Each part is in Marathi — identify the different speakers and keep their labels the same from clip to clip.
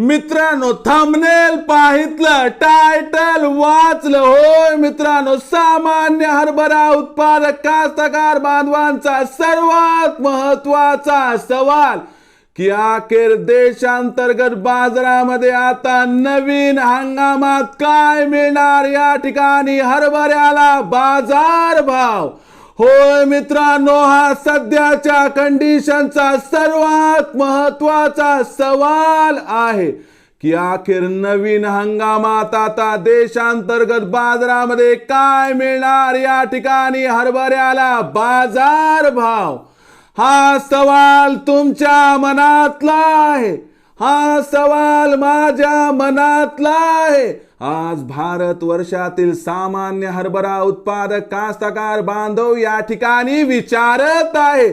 Speaker 1: मित्रांनो थंबनेल पाहितलं टायटल वाचलं. होय मित्रांनो सामान्य हरभरा उत्पादक कास्तकार बांधवांचा सर्वात महत्त्वाचा सवाल की अखेर देशांतर्गत बाजारामध्ये आता नवीन हंगामात काय मिळणार? या ठिकाणी हरभऱ्याला बाजार भाव होय मित्रांनो हा सध्याच्या कंडिशनचा सर्वात महत्त्वाचा सवाल आहे की अखेर नवीन हंगामात आता देशांतर्गत बाजारामध्ये काय मिळणार? या ठिकाणी हरभऱ्याला बाजार भाव. हा सवाल तुमच्या मनातला आहे. हा सवाल माझ्या मनातला आहे. आज भारत वर्षातील सामान्य हरभरा उत्पादक कास्तकार बांधव या ठिकाणी विचारत आहे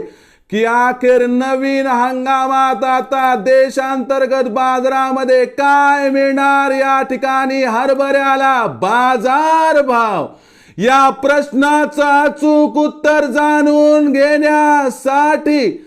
Speaker 1: की अखेर नवीन हंगामात आता देशांतर्गत बाजारामध्ये काय मिळणार? या ठिकाणी हरभऱ्याला बाजार भाव. या प्रश्नाचं अचूक उत्तर जाणून घेण्यासाठी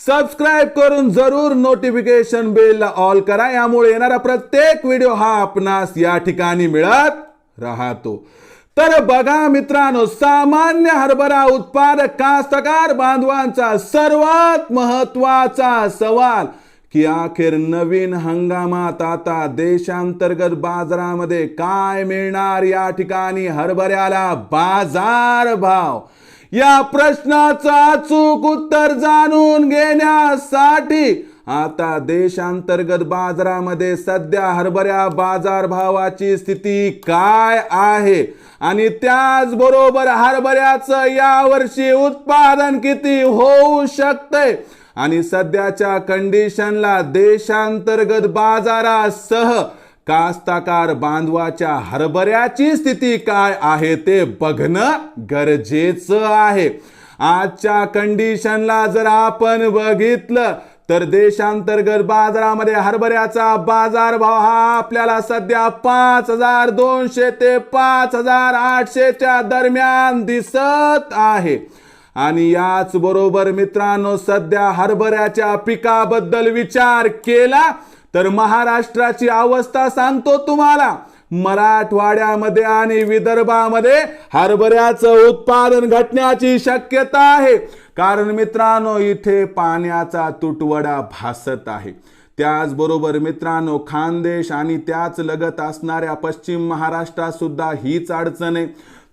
Speaker 1: सबस्क्राईब करून जरूर नोटिफिकेशन बेल ऑल करा. यामुळे येणारा प्रत्येक व्हिडिओ हा आपणास या ठिकाणी मिळत राहतो. तर बघा मित्रांनो सामान्य हरभरा उत्पादक कास्तकार बांधवांचा सर्वात महत्त्वाचा सवाल की अखेर नवीन हंगामात आता देशांतर्गत बाजारामध्ये काय मिळणार या ठिकाणी हरभऱ्याला बाजार भाव? या प्रश्नाचं अचूक उत्तर जाणून घेण्यासाठी आता देशांतर्गत बाजारामध्ये सध्या हरभऱ्या बाजारभावाची स्थिती काय आहे? आणि त्याचबरोबर हरभऱ्याचं यावर्षी उत्पादन किती होऊ शकते आणि सध्याच्या कंडिशनला देशांतर्गत बाजारासह कास्ताकार बांधवाच्या हरभऱ्याची स्थिती काय आहे ते बघणं गरजेचं आहे. आजच्या कंडिशनला जर आपण बघितलं तर देशांतर्गत बाजारामध्ये हरभऱ्याचा बाजार भाव हा आपल्याला सध्या पाच हजार दोनशे ते पाच हजार आठशेच्या दरम्यान दिसत आहे. आणि याच बरोबर मित्रांनो सध्या हरभऱ्याच्या पिकाबद्दल विचार केला तर महाराष्ट्राची अवस्था सांगतो तुम्हाला. मराठवाड्यामध्ये आणि विदर्भामध्ये हरभऱ्याचं उत्पादन घटण्याची शक्यता आहे. कारण मित्रांनो इथे पाण्याचा तुटवडा भासत आहे. त्याचबरोबर मित्रांनो खानदेश आणि त्याच लगत असणाऱ्या पश्चिम महाराष्ट्रात सुद्धा हीच अडचण आहे.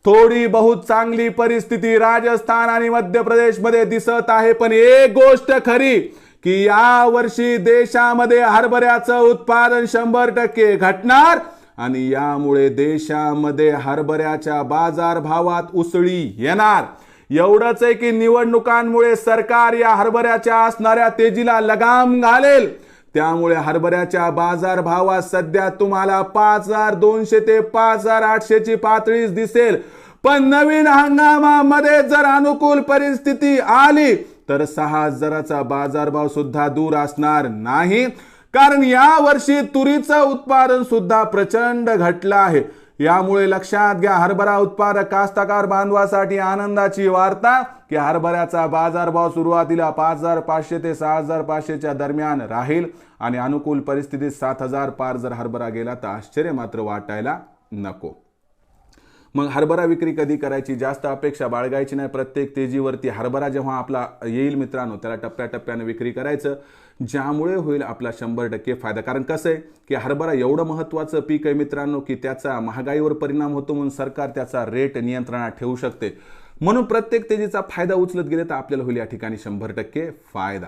Speaker 1: थोडी बहुत चांगली परिस्थिती राजस्थान आणि मध्य प्रदेशमध्ये दिसत आहे पण एक गोष्ट खरी की या वर्षी देशामध्ये हरभऱ्याचं उत्पादन शंभर टक्के घटणार आणि यामुळे देशामध्ये हरभऱ्याच्या बाजार भावात उसळी येणार. एवढंच आहे की निवडणुकांमुळे सरकार या हरभऱ्याच्या असणाऱ्या तेजीला लगाम घालेल. त्यामुळे हरभऱ्याच्या बाजार भावात सध्या तुम्हाला पाच हजार दोनशे ते पाच हजार आठशेची पातळीच दिसेल. पण नवीन हंगामामध्ये जर अनुकूल परिस्थिती आली तर सहा हजाराचा बाजारभाव सुद्धा दूर असणार नाही. कारण या वर्षी तुरीचं उत्पादन सुद्धा प्रचंड घटलं आहे. यामुळे लक्षात घ्या हरभरा उत्पादक कास्तकार बांधवासाठी आनंदाची वार्ता की हरभऱ्याचा बाजारभाव सुरुवातीला पाच हजार पाचशे ते सहा हजार पाचशेच्या दरम्यान राहील आणि अनुकूल परिस्थितीत सात हजार पार जर हरभरा गेला तर आश्चर्य मात्र वाटायला नको. मग हरभरा विक्री कधी करायची? जास्त अपेक्षा बाळगायची नाही. प्रत्येक तेजीवरती हरभरा जेव्हा आपला येईल मित्रांनो त्याला टप्प्याटप्प्याने विक्री करायचं. ज्यामुळे होईल आपला शंभर टक्के फायदा. कारण कसं आहे की हरभरा एवढं महत्त्वाचं पीक आहे मित्रांनो की त्याचा महागाईवर परिणाम होतो म्हणून सरकार त्याचा रेट नियंत्रणात ठेवू शकते. म्हणून प्रत्येक तेजीचा फायदा उचलत गेले तर आपल्याला होईल या ठिकाणी शंभर टक्के फायदा.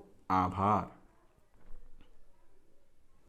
Speaker 1: आभार।